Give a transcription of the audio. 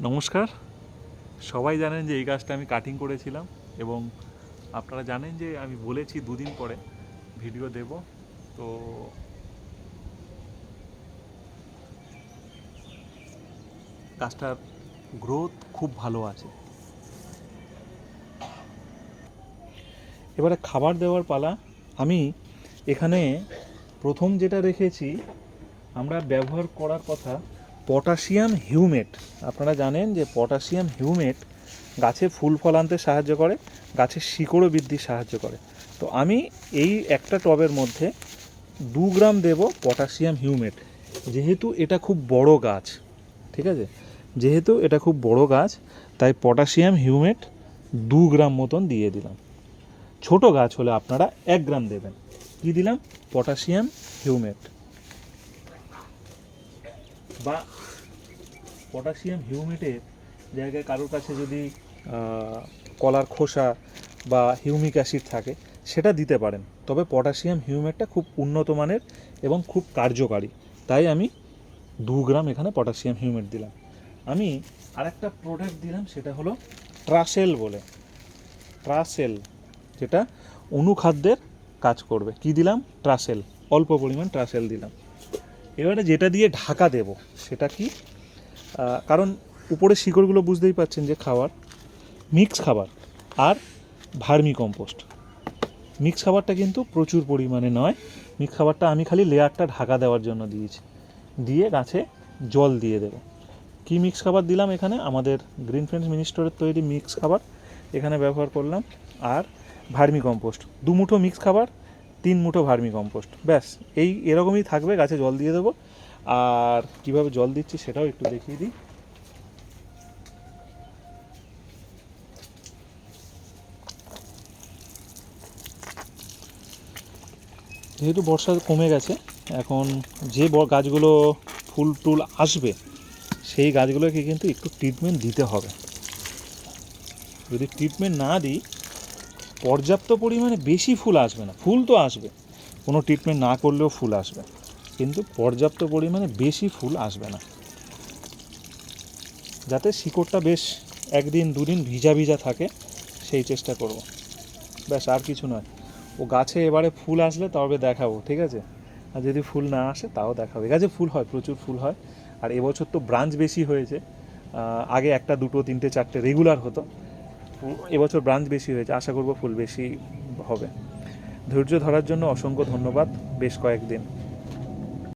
নমস্কার। সবাই জানেন যে এই গাছটা আমি কাটিং করেছিলাম এবং আপনারা জানেন যে আমি বলেছি দুদিন পরে ভিডিও দেব। তো গাছটার গ্রোথ খুব ভালো আছে। এবারে খাবার দেওয়ার পালা। আমি এখানে প্রথম যেটা রেখেছি আমরা ব্যবহার করার কথা পটাশিয়াম হিউমেট। আপনারা জানেন যে পটাশিয়াম হিউমেট গাছে ফুল ফল আনতে সাহায্য করে গাছের শিকড়ও বৃদ্ধি সাহায্য করে। তো আমি এই একটা টবের মধ্যে দু গ্রাম দেব পটাশিয়াম হিউমেট। যেহেতু এটা খুব বড় গাছ, ঠিক আছে? যেহেতু এটা খুব বড় গাছ, তাই পটাশিয়াম হিউমেট দু গ্রাম মতন দিয়ে দিলাম। ছোট গাছ হলে আপনারা এক গ্রাম দেবেন। কি দিলাম? Potassium humate. বা পটাশিয়াম হিউমেটের জায়গায় কারোর কাছে যদি কলার খোসা বা হিউমিক অ্যাসিড থাকে, সেটা দিতে পারেন। তবে পটাশিয়াম হিউমেটটা খুব উন্নত মানের এবং খুব কার্যকারী। তাই আমি দু গ্রাম এখানে পটাশিয়াম হিউমেট দিলাম। আমি আরেকটা প্রোডাক্ট দিলাম, সেটা হলো ট্রাসেল বলে। ট্রাসেল যেটা অনুখাদ্যের কাজ করবে। কি দিলাম? ট্রাসেল অল্প পরিমাণ ট্রাসেল দিলাম। এবারে যেটা দিয়ে ঢাকা দেব, সেটা কি? কারণ উপরে শিকড়গুলো বুঝতেই পাচ্ছেন যে খাবার মিক্স খাবার আর ভার্মি কম্পোস্ট মিক্স খাবারটা কিন্তু প্রচুর পরিমাণে নয়। মিক্স খাবারটা আমি খালি লেয়ারটা ঢাকা দেওয়ার জন্য দিয়েছি। দিয়ে গাছে জল দিয়ে দেবো। কি মিক্স খাবার দিলাম এখানে? আমাদের গ্রিন ফ্রেন্ডস মিনিস্টারের তৈরি মিক্স খাবার এখানে ব্যবহার করলাম। আর ভার্মি কম্পোস্ট দু মুঠো মিক্স খাবার তিন মুঠো ভার্মি কম্পোস্ট। ব্যাস, এই এরকমই থাকবে, গাছে জল দিয়ে দেবো। আর কীভাবে জল দিচ্ছি সেটাও একটু দেখিয়ে দিই। যেহেতু বর্ষা কমে গেছে, এখন যে গাছগুলো ফুল টুল আসবে, সেই গাছগুলোকে কিন্তু একটু ট্রিটমেন্ট দিতে হবে। যদি ট্রিটমেন্ট না দিই পর্যাপ্ত পরিমাণে বেশি ফুল আসবে না। ফুল তো আসবে। কোনো ট্রিটমেন্ট না করলেও ফুল আসবে। কিন্তু পর্যাপ্ত পরিমাণে বেশি ফুল আসবে না। যাতে শিকড়টা বেশ একদিন, দুদিন ভিজা ভিজা থাকে, সেই চেষ্টা করব। ব্যাস, আর কিছু নয়। ও গাছে এবারে ফুল আসলে তবে দেখাবো, ঠিক আছে? আর যদি ফুল না আসে, তাও দেখাবো। গাছে ফুল হয়, প্রচুর ফুল হয়। আর এবছর তো ব্রাঞ্চ বেশি হয়েছে। আগে একটা, দুটো, তিনটে, চারটে রেগুলার হতো। এবছর ব্রাঞ্চ বেশি হয়েছে, আশা করব ফুল বেশি হবে। ধৈর্য ধরার জন্য অসংখ্য ধন্যবাদ, বেশ কয়েকদিন।